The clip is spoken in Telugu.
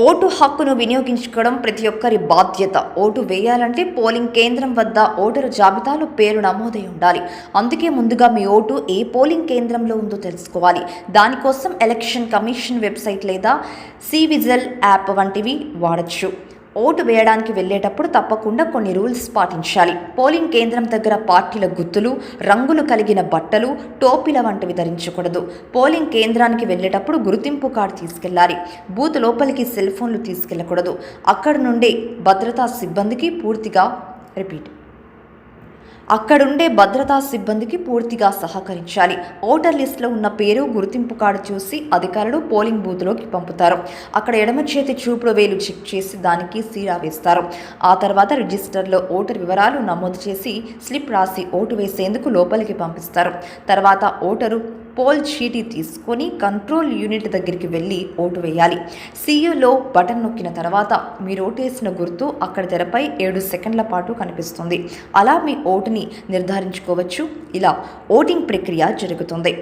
ఓటు హక్కును వినియోగించుకోవడం ప్రతి ఒక్కరి బాధ్యత. ఓటు వేయాలంటే పోలింగ్ కేంద్రం వద్ద ఓటరు జాబితాలో పేరు నమోదై ఉండాలి. అందుకే ముందుగా మీ ఓటు ఏ పోలింగ్ కేంద్రంలో ఉందో తెలుసుకోవాలి. దానికోసం ఎలక్షన్ కమిషన్ వెబ్సైట్ లేదా సివిజిల్ యాప్ వంటివి వాడచ్చు. ఓటు వేయడానికి వెళ్ళేటప్పుడు తప్పకుండా కొన్ని రూల్స్ పాటించాలి. పోలింగ్ కేంద్రం దగ్గర పార్టీల గుర్తులు రంగులు కలిగిన బట్టలు టోపీల వంటివి ధరించకూడదు. పోలింగ్ కేంద్రానికి వెళ్ళేటప్పుడు గుర్తింపు కార్డు తీసుకెళ్ళాలి. బూత్ లోపలికి సెల్ ఫోన్లు తీసుకెళ్ళకూడదు. అక్కడ నుండే భద్రతా సిబ్బందికి పూర్తిగా రిపీట్. అక్కడుండే భద్రతా సిబ్బందికి పూర్తిగా సహకరించాలి. ఓటర్ లిస్టులో ఉన్న పేరు గుర్తింపు కార్డు చూసి అధికారులు పోలింగ్ బూత్లోకి పంపుతారు. అక్కడ ఎడమ చేతి చూపుడు వేలు చెక్ చేసి దానికి సీరా వేస్తారు. ఆ తర్వాత రిజిస్టర్లో ఓటర్ వివరాలు నమోదు చేసి స్లిప్ రాసి ఓటు వేసేందుకు లోపలికి పంపిస్తారు. తర్వాత ఓటరు పోల్ చీటీ తీసుకొని కంట్రోల్ యూనిట్ దగ్గరికి వెళ్ళి ఓటు వేయాలి. సీయూలో బటన్ నొక్కిన తర్వాత మీరు ఓటేసిన గుర్తు అక్కడ తెరపై ఏడు సెకండ్ల పాటు కనిపిస్తుంది. అలా మీ ఓటుని నిర్ధారించుకోవచ్చు. ఇలా ఓటింగ్ ప్రక్రియ జరుగుతుంది.